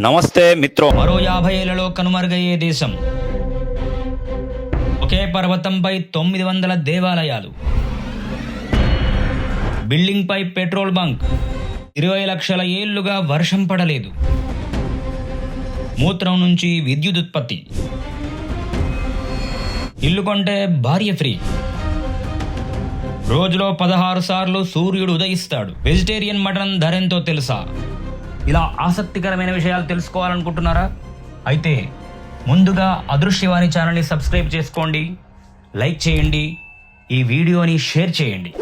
నమస్తే మిత్రో. మరో యాభై ఏళ్ళలో కనుమరుగయ్యే దేశం. ఒకే పర్వతంపై తొమ్మిది వందల దేవాలయాలు. బిల్డింగ్పై పెట్రోల్ బంక్. ఇరవై లక్షల ఏళ్ళుగా వర్షం పడలేదు. మూత్రం నుంచి విద్యుత్ ఉత్పత్తి. ఇల్లు కొంటే భార్య ఫ్రీ. రోజులో పదహారు సార్లు సూర్యుడు ఉదయిస్తాడు. వెజిటేరియన్ మటన్ ధరెంతో తెలుసా? ఇలా ఆసక్తికరమైన విషయాలు తెలుసుకోవాలనుకుంటున్నారా? అయితే ముందుగా అదృశ్యవాణి ఛానల్ని సబ్స్క్రైబ్ చేసుకోండి లైక్ చేయండి ఈ వీడియోని షేర్ చేయండి.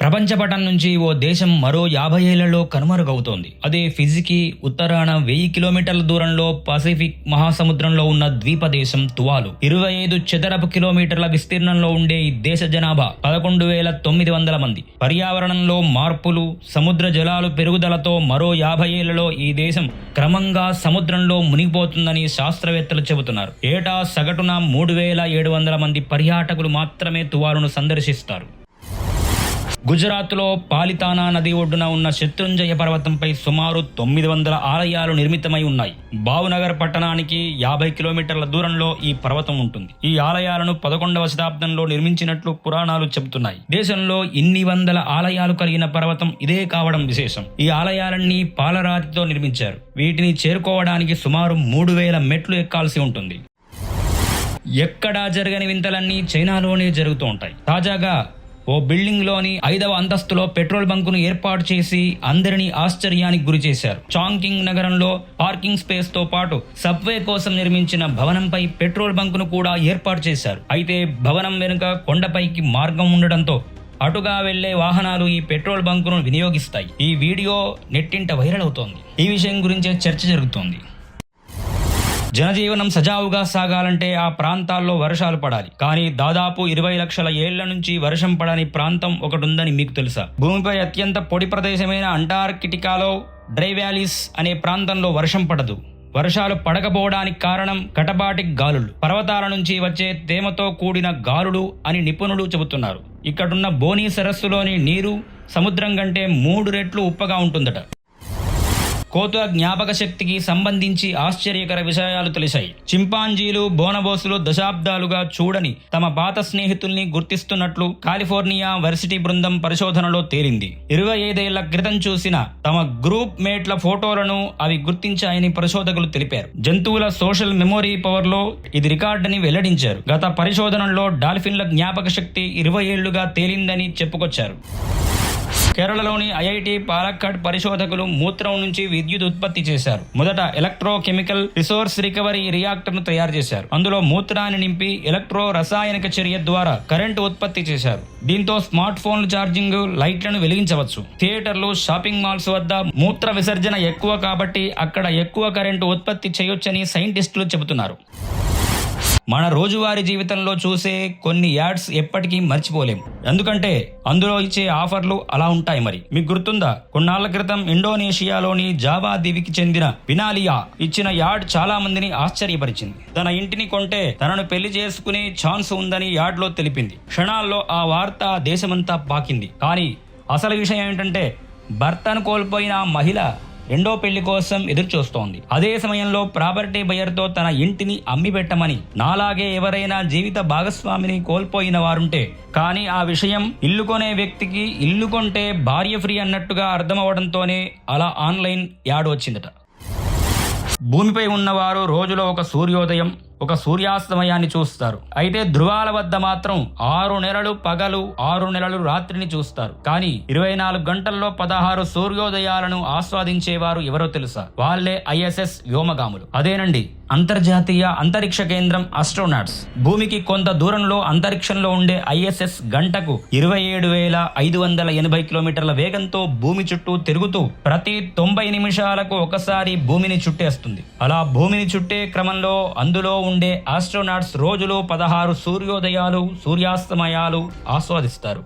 ప్రపంచ పటం నుంచి ఓ దేశం మరో యాభై ఏళ్ళలో కనుమరుగవుతోంది. అదే ఫిజికి ఉత్తరాన వెయ్యి కిలోమీటర్ల దూరంలో పసిఫిక్ మహాసముద్రంలో ఉన్న ద్వీప దేశం తువాలు. ఇరవై ఐదు చదరపు కిలోమీటర్ల విస్తీర్ణంలో ఉండే ఈ దేశ జనాభా పదకొండు వేల తొమ్మిది వందల మంది. పర్యావరణంలో మార్పులు సముద్ర జలాలు పెరుగుదలతో మరో యాభై ఏళ్ళలో ఈ దేశం క్రమంగా సముద్రంలో మునిగిపోతుందని శాస్త్రవేత్తలు చెబుతున్నారు. ఏటా సగటున మూడు వేల ఏడు వందల మంది పర్యాటకులు మాత్రమే తువాలును సందర్శిస్తారు. గుజరాత్లో పాలితానా నది ఒడ్డున ఉన్న శత్రుంజయ పర్వతంపై సుమారు తొమ్మిది వందల ఆలయాలు నిర్మితమై ఉన్నాయి. భావనగర్ పట్టణానికి యాభై కిలోమీటర్ల దూరంలో ఈ పర్వతం ఉంటుంది. ఈ ఆలయాలను పదకొండవ శతాబ్దంలో నిర్మించినట్లు పురాణాలు చెబుతున్నాయి. దేశంలో ఇన్ని వందల ఆలయాలు కలిగిన పర్వతం ఇదే కావడం విశేషం. ఈ ఆలయాలన్నీ పాలరాతితో నిర్మించారు. వీటిని చేరుకోవడానికి సుమారు మూడు వేల మెట్లు ఎక్కాల్సి ఉంటుంది. ఎక్కడా జరగని వింతలన్నీ చైనాలోనే జరుగుతూ ఉంటాయి. తాజాగా ఓ బిల్డింగ్లోని ఐదవ అంతస్తులో పెట్రోల్ బంకును ఏర్పాటు చేసి అందరినీ ఆశ్చర్యానికి గురి చేశారు. చాంకింగ్ నగరంలో పార్కింగ్ స్పేస్తో పాటు సబ్వే కోసం నిర్మించిన భవనంపై పెట్రోల్ బంకును కూడా ఏర్పాటు చేశారు. అయితే భవనం వెనుక కొండపైకి మార్గం ఉండడంతో అటుగా వెళ్ళే వాహనాలు ఈ పెట్రోల్ బంకును వినియోగిస్తాయి. ఈ వీడియో నెట్టింట వైరల్ అవుతోంది. ఈ విషయం గురించే చర్చ జరుగుతోంది. జనజీవనం సజావుగా సాగాలంటే ఆ ప్రాంతాల్లో వర్షాలు పడాలి. కానీ దాదాపు ఇరవై లక్షల ఏళ్ళ నుంచి వర్షం పడని ప్రాంతం ఒకటి ఉందని మీకు తెలుసా? భూమిపై అత్యంత పొడి ప్రదేశమైన అంటార్కిటికాలో డ్రై వ్యాలీస్ అనే ప్రాంతంలో వర్షం పడదు. వర్షాలు పడకపోవడానికి కారణం కటబాటి గాలులు. పర్వతాల నుంచి వచ్చే తేమతో కూడిన గాలులు అని నిపుణులు చెబుతున్నారు. ఇక్కడున్న బోని సరస్సులోని నీరు సముద్రం కంటే మూడు రెట్లు ఉప్పగా ఉంటుందట. కోతుల జ్ఞాపక శక్తికి సంబంధించి ఆశ్చర్యకర విషయాలు తెలిసాయి చింపాంజీలు బోనబోసులు దశాబ్దాలుగా చూడని తమ పాత స్నేహితుల్ని గుర్తిస్తున్నట్లు కాలిఫోర్నియా వర్సిటీ బృందం పరిశోధనలో తేలింది. ఇరవై ఐదేళ్ళ క్రితం చూసిన తమ గ్రూప్ మేట్ల ఫోటోలను అవి గుర్తించాయని పరిశోధకులు తెలిపారు. జంతువుల సోషల్ మెమొరీ పవర్లో ఇది రికార్డని వెల్లడించారు. గత పరిశోధనలో డాల్ఫిన్ల జ్ఞాపక శక్తి ఇరవై ఏళ్ళుగా తేలిందని చెప్పుకొచ్చారు. కేరళలోని ఐఐటి పాలక్కడ్ పరిశోధకులు మూత్రం నుంచి విద్యుత్ ఉత్పత్తి చేశారు. మొదట ఎలక్ట్రో కెమికల్ రిసోర్స్ రికవరీ రియాక్టర్ను తయారు చేశారు. అందులో మూత్రాన్ని నింపి ఎలక్ట్రో రసాయనిక చర్య ద్వారా కరెంటు ఉత్పత్తి చేశారు. దీంతో స్మార్ట్ ఫోన్లు ఛార్జింగ్ లైట్లను వెలిగించవచ్చు. థియేటర్లు షాపింగ్ మాల్స్ వద్ద మూత్ర విసర్జన ఎక్కువ కాబట్టి అక్కడ ఎక్కువ కరెంటు ఉత్పత్తి చేయొచ్చని సైంటిస్టులు చెబుతున్నారు. మన రోజువారీ జీవితంలో చూసే కొన్ని యాడ్స్ ఎప్పటికీ మర్చిపోలేం. ఎందుకంటే అందులో ఇచ్చే ఆఫర్లు అలా ఉంటాయి మరి. మీకు గుర్తుందా? కొన్నాళ్ళ క్రితం ఇండోనేషియాలోని జావా దీవికి చెందిన వినాలియా ఇచ్చిన యాడ్ చాలా మందిని ఆశ్చర్యపరిచింది. తన ఇంటిని కొంటే తనను పెళ్ళి చేసుకునే ఛాన్స్ ఉందని యాడ్లో తెలిపింది. క్షణాల్లో ఆ వార్త దేశమంతా పాకింది. కానీ అసలు విషయం ఏంటంటే భర్తను కోల్పోయిన మహిళ రెండో పెళ్ళి కోసం ఎదురు చూస్తోంది అదే సమయంలో ప్రాపర్టీ బయర్తో తన ఇంటిని అమ్మి పెట్టమని నాలాగే ఎవరైనా జీవిత భాగస్వామిని కోల్పోయిన వారుంటే కానీ ఆ విషయం ఇల్లు కొనే వ్యక్తికి ఇల్లు కొంటే భార్య ఫ్రీ అన్నట్టుగా అర్థమవడంతోనే అలా ఆన్లైన్ యాడ్ వచ్చిందట. భూమిపై ఉన్నవారు రోజులో ఒక సూర్యోదయం ఒక సూర్యాస్తమయాన్ని చూస్తారు. అయితే ధృవాల వద్ద మాత్రం ఆరు నెలలు పగలు ఆరు నెలలు రాత్రిని చూస్తారు. కానీ ఇరవై నాలుగు గంటల్లో పదహారు సూర్యోదయాలను ఆస్వాదించేవారు ఎవరో తెలుసా? వాళ్ళే ఐఎస్ఎస్ వ్యోమగాములు. అదేనండి అంతర్జాతీయ అంతరిక్ష కేంద్రం అస్ట్రోనాట్స్ భూమికి కొంత దూరంలో అంతరిక్షంలో ఉండే ఐఎస్ఎస్ గంటకు ఇరవై ఏడు వేల ఐదు వందల ఎనభై కిలోమీటర్ల వేగంతో భూమి చుట్టూ తిరుగుతూ ప్రతి తొంభై నిమిషాలకు ఒకసారి భూమిని చుట్టేస్తుంది. అలా భూమిని చుట్టే క్రమంలో అందులో ఉండే ఆస్ట్రోనాట్స్ రోజులో పదహారు సూర్యోదయాలు సూర్యాస్తమయాలు ఆస్వాదిస్తారు.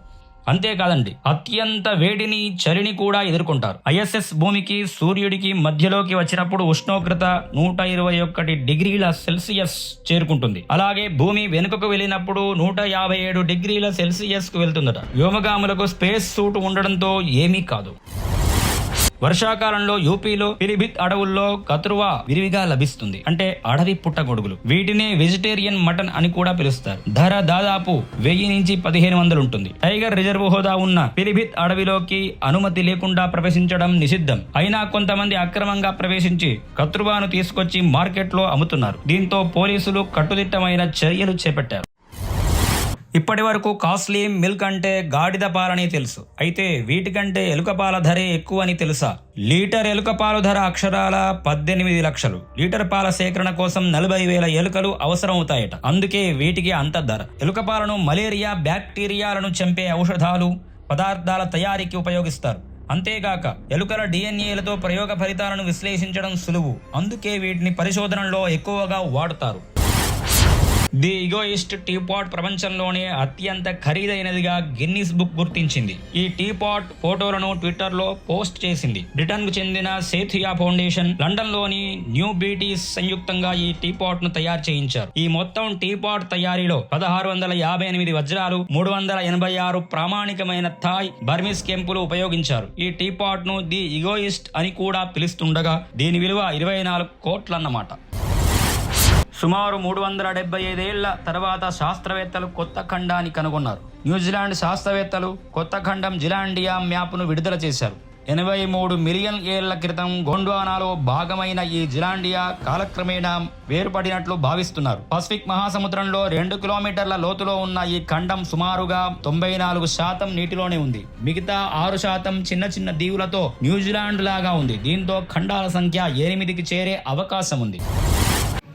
అంతేకాదండి అత్యంత వేడిని చలిని కూడా ఎదుర్కొంటారు. ఐఎస్ఎస్ భూమికి సూర్యుడికి మధ్యలోకి వచ్చినప్పుడు ఉష్ణోగ్రత నూట ఇరవై ఒకటి డిగ్రీల సెల్సియస్ చేరుకుంటుంది. అలాగే భూమి వెనుకకు వెళ్ళినప్పుడు నూట యాభై ఏడు డిగ్రీల సెల్సియస్కు వెళ్తుందట. వ్యోమగాములకు స్పేస్ సూట్ ఉండడంతో ఏమీ కాదు. వర్షాకాలంలో యూపీలో పిరిభిత్ అడవుల్లో కతురువా విరివిగా లభిస్తుంది. అంటే అడవి పుట్టగొడుగులు. వీటినే వెజిటేరియన్ మటన్ అని కూడా పిలుస్తారు. ధర దాదాపు వెయ్యి నుంచి పదిహేను వందలు ఉంటుంది. టైగర్ రిజర్వ్ హోదా ఉన్న పిరిభిత్ అడవిలోకి అనుమతి లేకుండా ప్రవేశించడం నిషిద్ధం. అయినా కొంతమంది అక్రమంగా ప్రవేశించి కత్రువాను తీసుకొచ్చి మార్కెట్లో అమ్ముతున్నారు. దీంతో పోలీసులు కట్టుదిట్టమైన చర్యలు చేపట్టారు. ఇప్పటి వరకు కాస్ట్లీ మిల్క్ అంటే గాడిద పాలని తెలుసు. అయితే వీటికంటే ఎలుక పాల ధరే ఎక్కువ అని తెలుసా? లీటర్ ఎలుక పాలు ధర అక్షరాల పద్దెనిమిది లక్షలు. లీటర్ పాల సేకరణ కోసం నలభై వేల ఎలుకలు అవసరం అవుతాయట అందుకే వీటికి అంత ధర. ఎలుక పాలను మలేరియా బ్యాక్టీరియాలను చంపే ఔషధాలు పదార్థాల తయారీకి ఉపయోగిస్తారు. అంతేగాక ఎలుకల డిఎన్ఏలతో ప్రయోగ ఫలితాలను విశ్లేషించడం సులువు. అందుకే వీటిని పరిశోధనలో ఎక్కువగా వాడుతారు. ది ఇగోయిస్ట్ టీ పాట్ ప్రపంచంలోనే అత్యంత ఖరీదైనదిగా గిన్నిస్ బుక్ గుర్తించింది. ఈ టీ పాట్ ఫోటోలను ట్విట్టర్లో పోస్ట్ చేసింది. బ్రిటన్కు చెందిన సేథియా ఫౌండేషన్ లండన్లోని న్యూ బ్రిటిష్ సంయుక్తంగా ఈ టీ పాట్ను తయారు చేయించారు. ఈ మొత్తం టీ పాట్ తయారీలో పదహారు వందల యాభై ఎనిమిది వజ్రాలు మూడు వందల ఎనభై ఆరు ప్రామాణికమైన థాయ్ బర్మిస్ కెంపులు ఉపయోగించారు. ఈ టీ పాట్ను ది ఇగోయిస్ట్ అని కూడా పిలుస్తుండగా దీని విలువ ఇరవై నాలుగు కోట్లన్నమాట. సుమారు మూడు వందల డెబ్బై ఐదేళ్ళ తర్వాత శాస్త్రవేత్తలు కొత్త ఖండాన్ని కనుగొన్నారు. న్యూజిలాండ్ శాస్త్రవేత్తలు కొత్త ఖండం జిలాండియా మ్యాప్ను విడుదల చేశారు. ఎనభై మూడు మిలియన్ ఏళ్ళ క్రితం గోండ్వానాలో భాగమైన ఈ జిలాండియా కాలక్రమేణా వేరుపడినట్లు భావిస్తున్నారు. పసిఫిక్ మహాసముద్రంలో రెండు కిలోమీటర్ల లోతులో ఉన్న ఈ ఖండం సుమారుగా తొంభై నాలుగు శాతం నీటిలోనే ఉంది. మిగతా ఆరు శాతం చిన్న చిన్న దీవులతో న్యూజిలాండ్ లాగా ఉంది. దీంతో ఖండాల సంఖ్య ఎనిమిదికి చేరే అవకాశం ఉంది.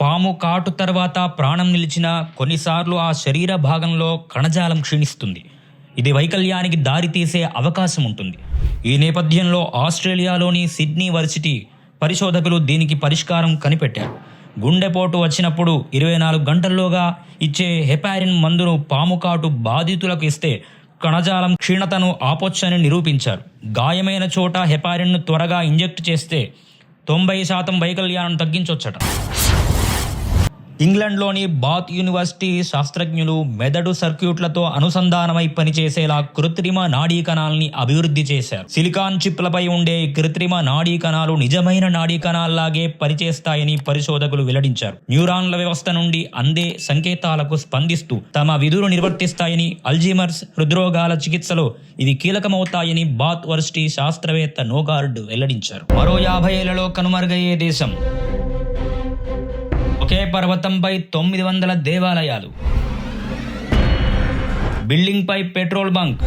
పాము కాటు తర్వాత ప్రాణం నిలిచిన కొన్నిసార్లు ఆ శరీర భాగంలో కణజాలం క్షీణిస్తుంది. ఇది వైకల్యానికి దారితీసే అవకాశం ఉంటుంది. ఈ నేపథ్యంలో ఆస్ట్రేలియాలోని సిడ్నీ వర్సిటీ పరిశోధకులు దీనికి పరిష్కారం కనిపెట్టారు. గుండెపోటు వచ్చినప్పుడు ఇరవై నాలుగు గంటల్లోగా ఇచ్చే హెపారిన్ మందును పాము కాటు బాధితులకు ఇస్తే కణజాలం క్షీణతను ఆపొచ్చని నిరూపించారు. గాయమైన చోట హెపారిన్ను త్వరగా ఇంజెక్ట్ చేస్తే తొంభై శాతం వైకల్యాలను తగ్గించవచ్చట ఇంగ్లండ్లోని బాత్ యూనివర్సిటీ శాస్త్రజ్ఞులు మెదడు సర్క్యూట్లతో అనుసంధానమై పనిచేసేలా కృత్రిమ నాడీ కణాలని అభివృద్ధి చేశారు. సిలికాన్ చిప్లపై ఉండే కృత్రిమ నాడీ కణాలు నిజమైన నాడీ కణాల్లాగే పనిచేస్తాయని పరిశోధకులు వెల్లడించారు. న్యూరాన్ల వ్యవస్థ నుండి అందే సంకేతాలకు స్పందిస్తూ తమ విధులు నిర్వర్తిస్తాయని అల్జీమర్స్ హృద్రోగాల చికిత్సలో ఇవి కీలకమవుతాయని బాత్ వర్సిటీ శాస్త్రవేత్త నోగార్డ్ వెల్లడించారు. మరో యాభై ఏళ్ళలో కనుమరుగయ్యే దేశం ఒకే పర్వతంపై తొమ్మిది వందల దేవాలయాలు. బిల్డింగ్పై పెట్రోల్ బంక్.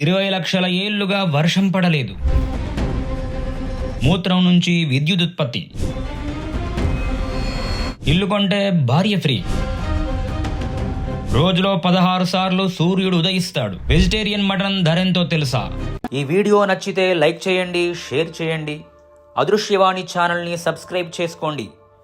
ఇరవై లక్షల ఏళ్ళుగా వర్షం పడలేదు. మూత్రం నుంచి విద్యుత్ ఉత్పత్తి. ఇల్లు కొంటే భార్య ఫ్రీ. రోజులో పదహారు సార్లు సూర్యుడు ఉదయిస్తాడు. వెజిటేరియన్ మటన్ ధరెంతో తెలుసా? ఈ వీడియో నచ్చితే లైక్ చేయండి షేర్ చేయండి. అదృశ్యవాణి ఛానల్ని సబ్స్క్రైబ్ చేసుకోండి.